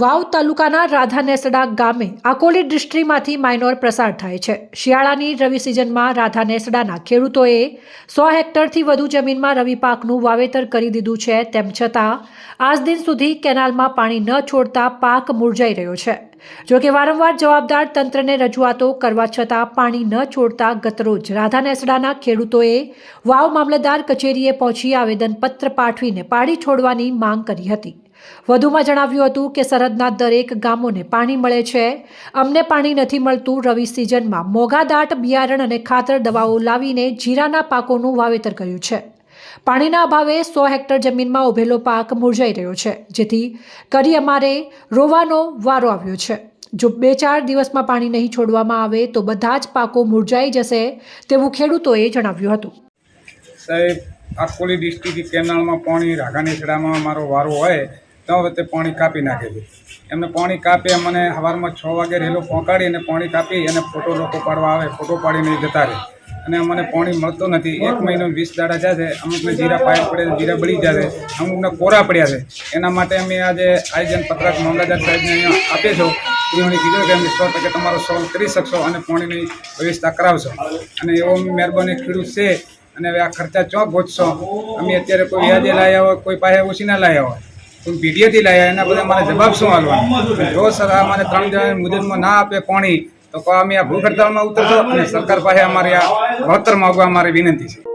વાવ તાલુકાના રાધાનેસડા ગામે આકોલી ડિસ્ટ્રીમાંથી માઇનોર પ્રસાર થાય છે. શિયાળાની રવિ સિઝનમાં રાધાનેસડાના ખેડૂતોએ સો હેક્ટરથી વધુ જમીનમાં રવિ પાકનું વાવેતર કરી દીધું છે. તેમ છતાં, આજ દિન સુધી કેનાલમાં પાણી ન છોડતા પાક મુરઝાઈ રહ્યો છે. જો કે વારંવાર જવાબદાર તંત્રને રજૂઆતો કરવા છતાં પાણી ન છોડતા ગતરોજ રાધાનેસડાના ખેડૂતોએ વાવ મામલતદાર કચેરીએ પહોંચી આવેદનપત્ર પાઠવીને પાણી છોડવાની માંગ કરી હતી. વધુમાં જણાવ્યું હતું કે સરહદના દરેક ગામોને પાણી મળે છે. અમને પાણી નથી મળતું રવિ સિઝનમાં. મોઘાદાટ બિયારણ અને ખાતર દવાઓ લાવીને જીરાના પાકોનું વાવેતર કર્યું છે. પાણીના અભાવે સો હેક્ટર જમીનમાં ઉભેલો પાક મુરઝાઈ રહ્યો છે. જેથી કરી અમારે રોવાનો વારો આવ્યો છે. જો બે ચાર દિવસમાં પાણી નહીં છોડવામાં આવે તો બધા જ પાકો મુરઝાઈ જશે તેવું ખેડૂતોએ જણાવ્યું હતું. સાહેબ આકોલી ડિસ્ટ્રિક્ટ કેનાલમાં પાણી રાઘાનેસડામાં મારો વારો હોય તો વખતે પાણી કાપી નાખે છે. એમને પાણી કાપી મને સવારમાં છ વાગે રેલો પહોંચાડી અને પાણી કાપી અને ફોટો લોકો પાડવા આવે. ફોટો પાડીને જતા રહે. અને અમને પાણી મળતું નથી. એક મહિનો વીસ દાડા જાય છે અમુકને જીરા પાયા પડે જીરા બળી છે અમુકને કોરા પડ્યા છે. એના માટે અમે આજે આયોજન પત્રક મામલતદાર સાહેબને અહીંયા આપે છો એમણે કીધું કે અમે સો ટકા તમારો સોલ્વ કરી શકશો અને પાણીની વ્યવસ્થા કરાવશો. અને એવો મહેરબાની ખેડૂત છે. અને હવે આ ખર્ચા ચો ગોતશો અમે અત્યારે કોઈ વ્યાજે લાવ્યા હોય, કોઈ પાસે ઓછીના લાવ્યા હોય. કોઈ પીઢીએથી લાવ્યા એના બધા મારે જવાબ શું હાલવાનો જો સર, આ મારે ત્રણ જણાની મુદતમાં ના આપે પાણી, તો અમે આ ભૂખ હડતાલમાં ઉતરશો? અને સરકાર પાસે અમારી આ વળતર માગવા અમારી વિનંતી છે.